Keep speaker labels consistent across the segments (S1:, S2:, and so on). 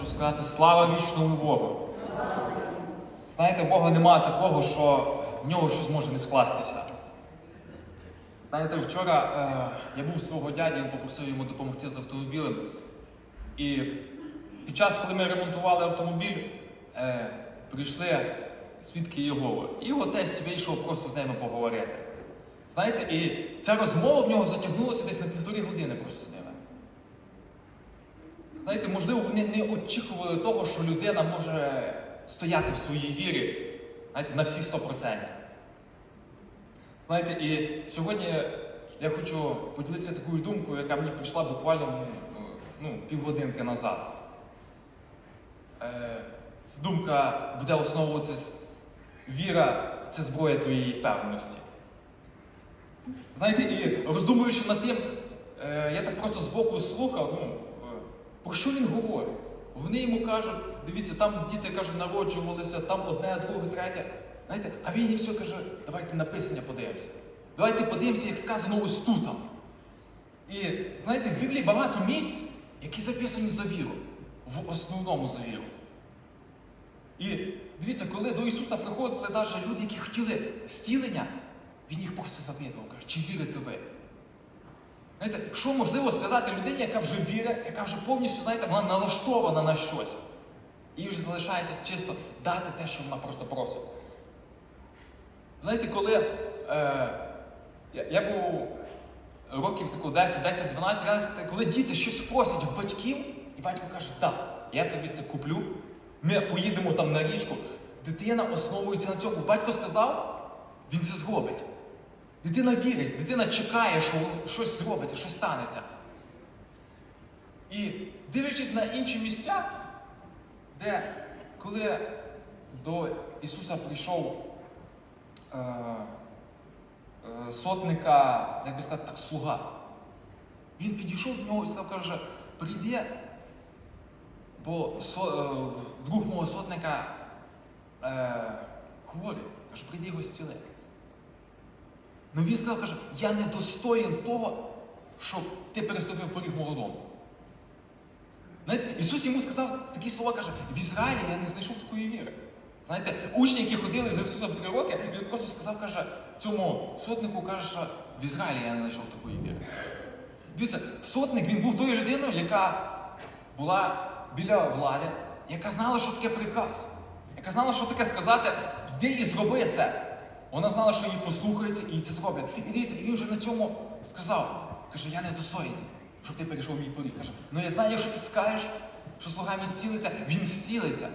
S1: хочу сказати слава вічному Богу. Знаєте, у Бога немає такого, що в нього щось може не скластися. Знаєте, вчора е, я був свого дяді, він попросив йому допомогти з автомобілем. І під час, коли ми ремонтували автомобіль, е, прийшли свідки Єгови. І його тесть вийшов просто з ними поговорити. Знаєте, і ця розмова в нього затягнулася десь на півтори години просто. Знаєте, можливо, вони не очікували того, що людина може стояти в своїй вірі знаєте, на всі 100%. Знаєте, і сьогодні я хочу поділитися такою думкою, яка мені прийшла буквально ну, півгодинки назад. Е, Ця думка буде основуватись віра це зброя твоєї впевненості. Знаєте, і роздумуючи над тим, е, я так просто збоку слухав, ну, про що він говорить. Вони йому кажуть, дивіться, там діти кажуть, народжувалися, там одне, друге, третє. Знаєте, а він і все каже, давайте на писання подивимося. Давайте подивимося, як сказано ось тут. І знаєте, в Біблії багато місць, які записані за віру, в основному за віру. І дивіться, коли до Ісуса приходили навіть люди, які хотіли зцілення, Він їх просто запитував, каже, чи вірите ви? Знаєте, що можливо сказати людині, яка вже вірить, яка вже повністю, знаєте, вона налаштована на щось. І вже залишається чисто дати те, що вона просто просить. Знаєте, коли е, я, я був років таку 10, 10, 12 коли діти щось просять в батьків, і батько каже, так, я тобі це куплю, ми поїдемо там на річку. Дитина основується на цьому. Батько сказав, він це зробить. Дитина вірить, дитина чекає, що щось зробиться, що станеться. І дивлячись на інші місця, де коли до Ісуса прийшов е, е, сотника, як би сказати, так, слуга, він підійшов до нього і сказав, каже, прийди, бо со, е, друг мого сотника е, хворий, каже, прийди його зціли. Ну він сказав, каже, я не достоїн того, щоб ти переступив поріг мого дому. Знаєте, Ісус йому сказав такі слова, каже, в Ізраїлі я не знайшов такої віри. Знаєте, учні, які ходили з Ісусом три роки, він просто сказав, каже, цьому сотнику каже, що в Ізраїлі я не знайшов такої віри. Дивіться, сотник він був тою людиною, яка була біля влади, яка знала, що таке приказ, яка знала, що таке сказати, йди і зроби це. Вона знала, що її послухаються і це зроблять. І дивіться, він вже на цьому сказав, каже, я не достойний, щоб ти перейшов мій поріг. Каже, ну я знаю, якщо ти скажеш, що слуга мій зцілиться, він зцілиться.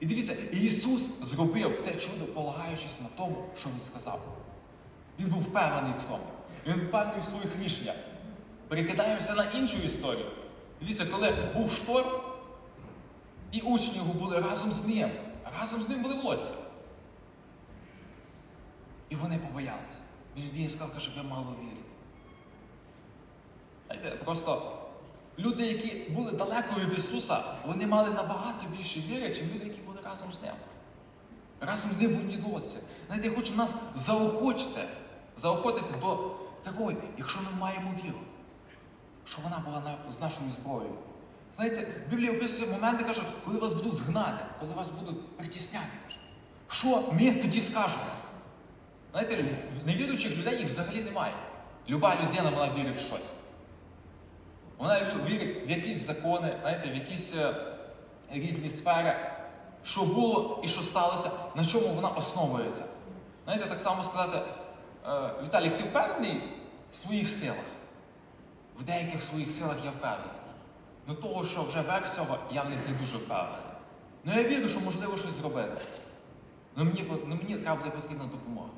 S1: І дивіться, Ісус зробив те чудо, полагаючись на тому, що Він сказав. Він був впевнений в тому. Він впевнений в своїх рішеннях. Перекидаємося на іншу історію. Дивіться, коли був шторм, і учні його були разом з ним. Разом з ним були в лодці. І вони побоялися. Він сказав, що я мало вірю. Просто люди, які були далеко від Ісуса, вони мали набагато більше віри, ніж люди, які були разом з ним. Разом з ним в одній лодці. Знаєте, я хочу нас заохочити, заохотити до такої, якщо ми маємо віру, що вона була на- з нашою зброєю. Знаєте, Біблія описує моменти, каже, коли вас будуть гнати, коли вас будуть притісняти. Що ми тоді скажемо? Знаєте, невіруючих людей їх взагалі немає. Люба людина вона вірить в щось. Вона вірить в якісь закони, знаєте, в якісь е, різні сфери, що було і що сталося, на чому вона основується. Знаєте, так само сказати, е, Віталік, ти впевнений в своїх силах? В деяких своїх силах я впевнений. Ну того, що вже верх цього, я в них не дуже впевнений. Ну я вірю, що можливо щось зробити. Ну мені, ну, мені треба буде потрібна допомога.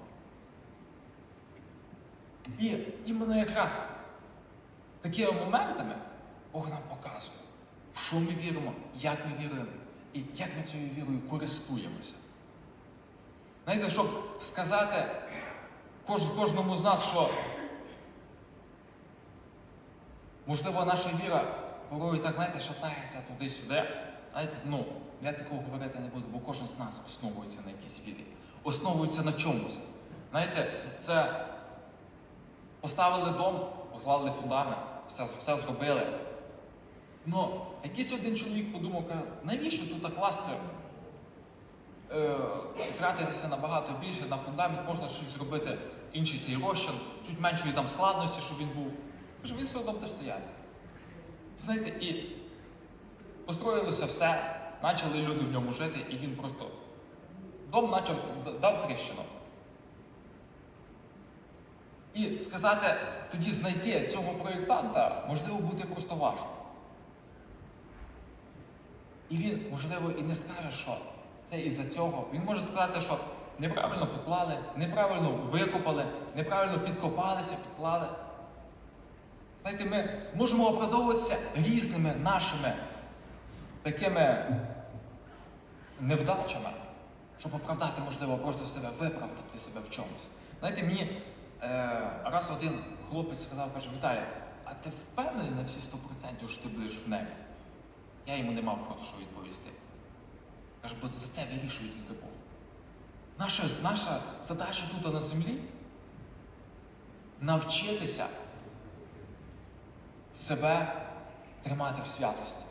S1: І іменно якраз такими моментами Бог нам показує, що ми віримо, як ми віруємо і як ми цією вірою користуємося. Знаєте, щоб сказати кожному з нас, що можливо наша віра порою так, знаєте, шатається туди-сюди. Знаєте, ну, я такого говорити не буду, бо кожен з нас основується на якійсь вірі. Основується на чомусь. Знаєте, це Поставили дом, поклали фундамент, все, все зробили. Но якийсь один чоловік подумав, каже, навіщо тут класти, е, тратитися набагато більше на фундамент, можна щось зробити інший цей розчин, чуть меншої там складності, щоб він був. Каже, він все одно буде стояти. Знаєте, і построїлося все, почали люди в ньому жити, і він просто дом почав дав тріщину. І сказати, тоді знайти цього проєктанта, можливо, буде просто важко. І він, можливо, і не скаже, що це із-за цього. Він може сказати, що неправильно поклали, неправильно викопали, неправильно підкопалися, підклали. Знаєте, ми можемо оправдовуватися різними нашими такими невдачами, щоб оправдати, можливо, просто себе, виправдати себе в чомусь. Знаєте, мені е, раз один хлопець сказав, каже, Віталій, а ти впевнений на всі 100%, що ти будеш в небі? Я йому не мав просто що відповісти. Каже, бо за це вирішує тільки Бог. Наша, наша задача тут на землі навчитися себе тримати в святості.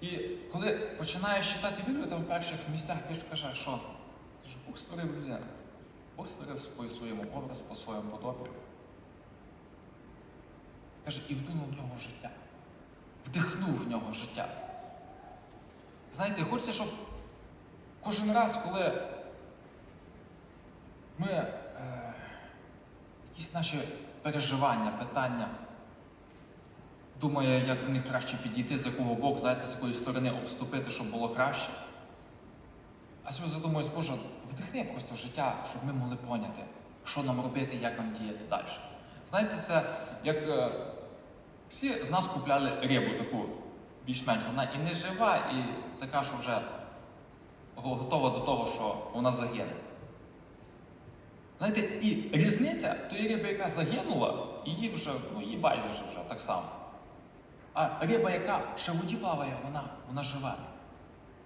S1: І коли починаєш читати Біблію, там в перших місцях каже, що Бог створив людину. Бог по своєму образу, по своєму подобі. Каже, і вдунув в нього життя. Вдихнув в нього життя. Знаєте, хочеться, щоб кожен раз, коли ми е, якісь наші переживання, питання, думає, як до краще підійти, з якого боку, знаєте, з якої сторони обступити, щоб було краще. А собі задумуюсь, Боже, вдихни просто життя, щоб ми могли поняти, що нам робити, як нам діяти далі. Знаєте, це як е, всі з нас купляли рибу таку, більш-менш вона і не жива, і така, що вже готова до того, що вона загине. Знаєте, і різниця тої риби, яка загинула, її вже, ну, її байдуже вже так само. А риба, яка ще в воді плаває, вона, вона живе.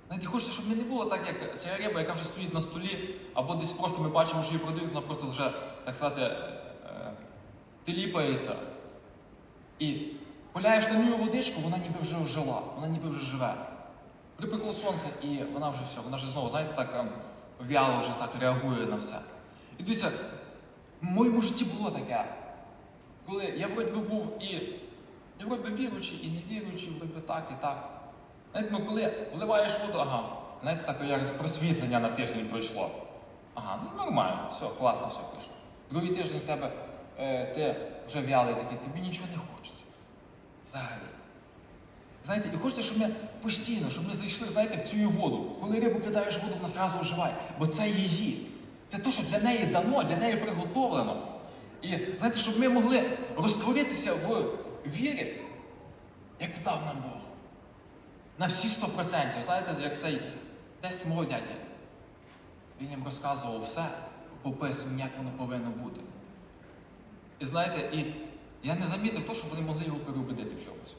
S1: Знаєте, хочеться, щоб не було так, як ця риба, яка вже стоїть на столі, або десь просто ми бачимо, що її продають, вона просто вже, так сказати, е, теліпається. І поляєш на нього водичку, вона ніби вже жила, вона ніби вже живе. Припекло сонце, і вона вже все, вона вже знову, знаєте, так ем, вяло вже так реагує на все. І дивіться, в моєму житті було таке, коли я вроді би був і, і вроді би віруючий, і невіруючий, вроді би так, і так. Знаєте, ну коли вливаєш воду, ага, знаєте, таке якось просвітлення на тиждень пройшло. Ага, ну нормально, все, класно все пройшло. Другий тиждень в тебе е, ти вже вялий такий, тобі нічого не хочеться. Взагалі. Знаєте, і хочеться, щоб ми постійно, щоб ми зайшли, знаєте, в цю воду. Коли рибу кидаєш воду, вона зразу оживає. Бо це її. Це те, що для неї дано, для неї приготовлено. І знаєте, щоб ми могли розтворитися в вірі, як дав нам Бог. На всі 100%. Знаєте, як цей десь мого дядя. Він їм розказував все по як воно повинно бути. І знаєте, і я не замітив того, що вони могли його переубедити в чомусь.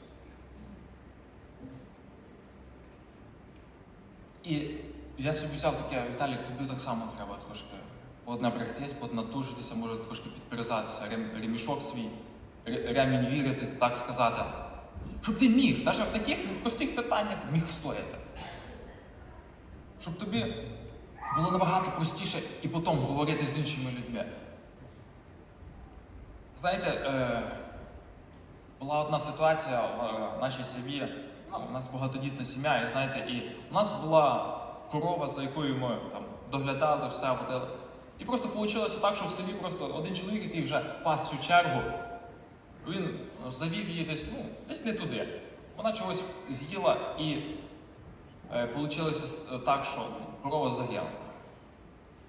S1: І я собі взяв таке, Віталік, тобі так само треба трошки поднапрягтись, поднатужитися, може трошки підперезатися, ремішок свій, ремінь вірити, так сказати. Щоб ти міг, навіть в таких простих питаннях міг встояти. Щоб тобі було набагато простіше і потім говорити з іншими людьми. Знаєте, е, була одна ситуація в е, нашій сім'ї. Ну, у нас багатодітна сім'я, і знаєте, і у нас була корова, за якою ми там доглядали, все. І просто вийшло так, що в селі просто один чоловік, який вже пас цю чергу, він завів її десь, ну, десь не туди. Вона чогось з'їла і е, так, що корова загинула.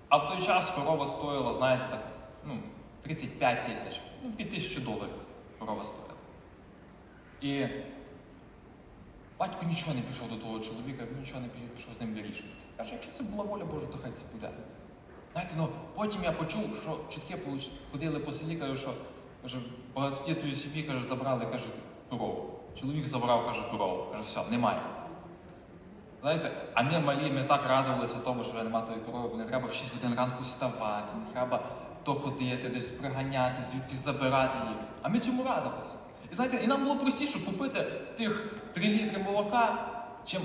S1: А в той час корова стоїла, знаєте, так, ну, 35 тисяч, ну, під тисячу доларів корова стоїла. І батько нічого не пішов до того чоловіка, він нічого не пі- пішов з ним вирішувати. Каже, якщо це була воля Божа, то хай це буде. Знаєте, ну потім я почув, що чутки ходили по селі, каже, що каже, багатодітної сім'ї каже, забрали каже, корову. Чоловік забрав, каже, корову. Каже, все, немає. Знаєте, а ми малі, ми так радувалися тому, що немає тої корови, бо не треба в 6 годин ранку вставати, не треба то ходити, десь приганяти, звідки забирати її. А ми цьому радилися. І знаєте, і нам було простіше купити тих 3 літри молока, чим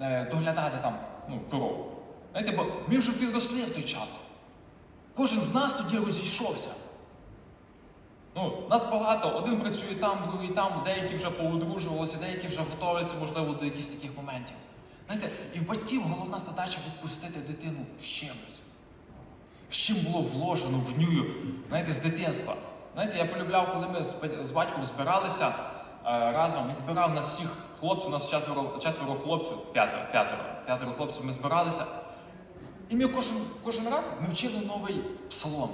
S1: е, доглядати там ну, корову. Знаєте, бо ми вже підросли в той час. Кожен з нас тоді розійшовся. Ну, нас багато, один працює там, другий там, деякі вже поодружувалися, деякі вже готуються, можливо, до якихось таких моментів. Знаєте, і в батьків головна задача відпустити дитину з чимось. З чим було вложено в ню, знаєте, з дитинства. Знаєте, я полюбляв, коли ми з, батьком збиралися е, разом, він збирав нас всіх хлопців, у нас четверо, четверо хлопців, п'ятеро, п'ятеро, п'ятеро хлопців, ми збиралися. І ми кожен, кожен раз ми вчили новий псалом.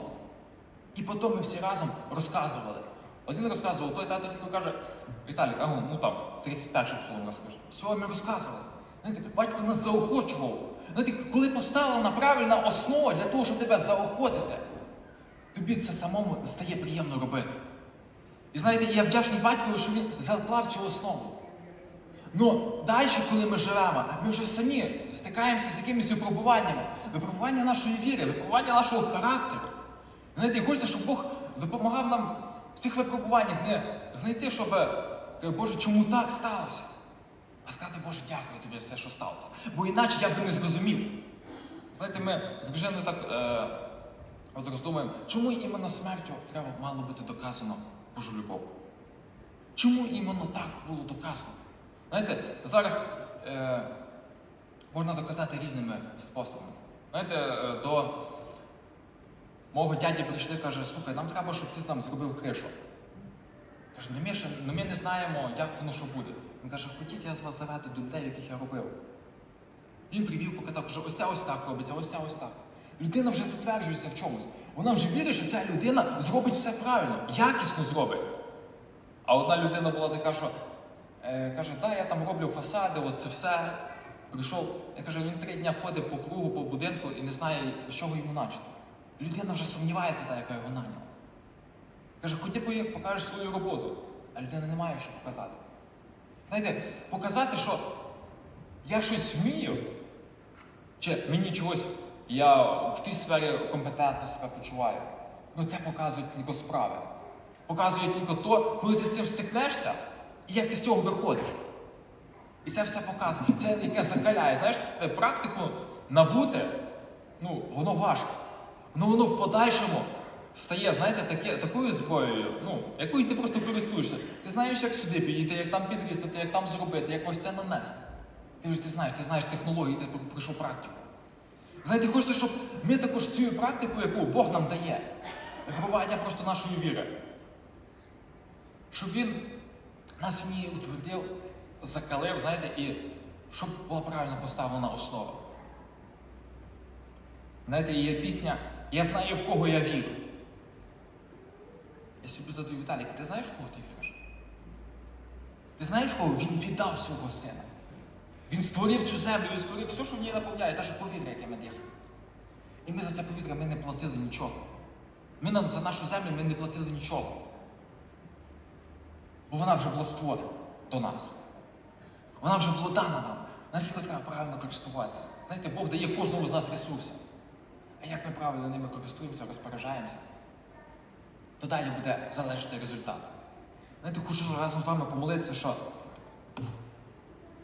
S1: І потім ми всі разом розказували. Один розказував, той тато тільки каже, Віталік, а ну, там, 31-й псалом розкажи. Все, ми розказували. Знаєте, батько нас заохочував. Знаєте, коли поставлена правильна основа для того, щоб тебе заохотити, тобі це самому стає приємно робити. І знаєте, я вдячний батькові, що він заклав цю основу. Ну, далі, коли ми живемо, ми вже самі стикаємося з якимись випробуваннями. Випробування нашої віри, випробування нашого характеру. Знаєте, і хочеться, щоб Бог допомагав нам в цих випробуваннях не знайти, щоб, е, Боже, чому так сталося? А сказати, Боже, дякую тобі за те, що сталося. Бо іначе я би не зрозумів. Знаєте, ми з Гженою так е, от роздумуємо, чому іменно смертю треба мало бути доказано Божу любов? Чому іменно так було доказано? Знаєте, зараз е, можна доказати різними способами. Знаєте, е, до мого дяді прийшли, каже, слухай, нам треба, щоб ти там зробив кришу. Каже, ну ми, ну ми не знаємо, як воно що буде. Він каже, хотіть, я з вас заведу до людей, яких я робив. Він привів, показав, каже, ось це ось так робиться, ось це ось так. Людина вже затверджується в чомусь. Вона вже вірить, що ця людина зробить все правильно, якісно зробить. А одна людина була така, що е, каже, да, я там роблю фасади, от це все. Прийшов, я кажу, він три дня ходить по кругу, по будинку і не знає, з чого йому начати. Людина вже сумнівається, та, яка його наняла. Каже, ході по- покажеш свою роботу, а людина не має що показати. Знаєте, показати, що я щось вмію, чи мені чогось, я в тій сфері компетентно себе почуваю. Ну це показує тільки справи. Показує тільки то, коли ти з цим стикнешся, і як ти з цього виходиш. І це все показує. Це яке закаляє. Знаєш, практику набути, ну, воно важко. Ну воно в подальшому стає, знаєте, таке, такою зброєю, ну, якою ти просто користуєшся. Ти знаєш, як сюди підійти, як там підрізати, як там зробити, як ось це нанести. Ти ж ти знаєш, ти знаєш технології, ти пройшов практику. Знаєте, хочеться, щоб ми також цю практику, яку Бог нам дає, випробування просто нашої віри, щоб Він нас в ній утвердив, закалив, знаєте, і щоб була правильно поставлена основа. Знаєте, є пісня Я знаю, в кого я вірю. Я собі задаю Віталік, ти знаєш, в кого ти віриш? Ти знаєш, кого він віддав свого сина? Він створив цю землю, він створив все, що в ній наповняє, навіть повітря, яке ми дихаємо. І ми за це повітря ми не платили нічого. Ми за нашу землю ми не платили нічого. Бо вона вже була створена до нас. Вона вже була дана нам. Тільки треба правильно користуватися. Знаєте, Бог дає кожному з нас ресурси. Як ми правильно ними користуємося, розпоряджаємося, то далі буде залежати результат. Знаєте, хочу разом з вами помолитися, що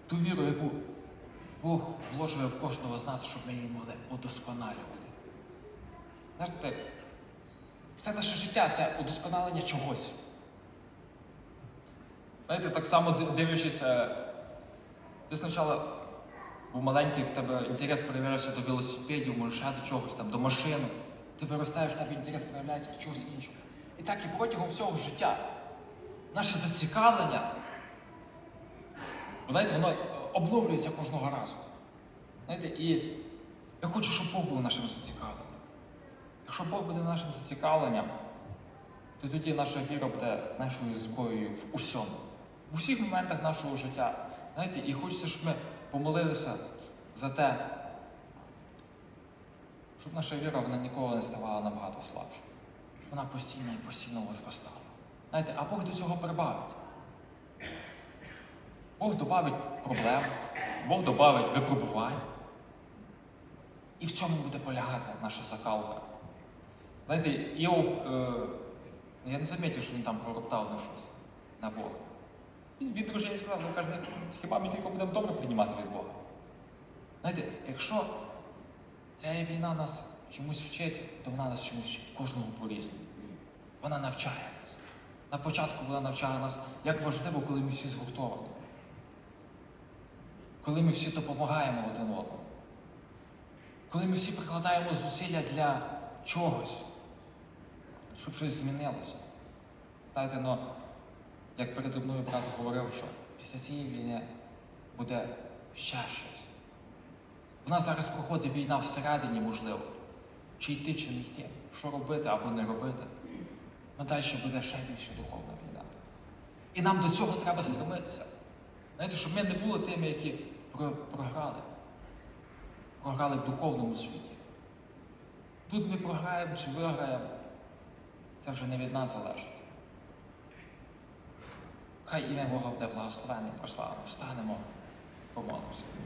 S1: ту віру, яку Бог вложує в кожного з нас, щоб ми її могли удосконалювати. Знаєте, все наше життя це удосконалення чогось. Знаєте, так само дивлячись, е, ти спочатку був маленький, в тебе інтерес проявляється до велосипедів, може до чогось, там, до машин. Ти виростаєш, в тебе інтерес проявляється до чогось іншого. І так і протягом всього життя. Наше зацікавлення, знаєте, воно обновлюється кожного разу. Знаєте, і я хочу, щоб Бог був нашим зацікавленням. Якщо Бог буде нашим зацікавленням, то тоді наша віра буде нашою зброєю в усьому, в усіх моментах нашого життя. Знаєте, і хочеться, щоб ми помолилися за те, щоб наша віра вона ніколи не ставала набагато слабше. Вона постійно і постійно возростала. Знаєте, а Бог до цього прибавить. Бог додавить проблем, Бог додавить випробувань. І в цьому буде полягати наша закалка. Знаєте, Іов, е, я не замітив, що він там пророптав на щось на Бога. Він, він дружині сказав, ну каже, хіба ми тільки будемо добре приймати від Бога? Знаєте, якщо ця війна нас чомусь вчить, то вона нас чомусь вчить, кожного по-різному. Вона навчає нас. На початку вона навчає нас, як важливо, коли ми всі згуртовані. Коли ми всі допомагаємо один одному. Коли ми всі прикладаємо зусилля для чогось, щоб щось змінилося. Знаєте, ну, як передо мною брат говорив, що після цієї війни буде ще щось. В нас зараз проходить війна всередині, можливо. Чи йти, чи не йти, що робити або не робити. Ну далі буде ще більше духовна війна. І нам до цього треба стремитися. Знаєте, щоб ми не були тими, які програли. Програли в духовному світі. Тут ми програємо чи виграємо. Це вже не від нас залежить. Хай ім'я Бога буде благословенне і прославлене. Встанемо, помолимося.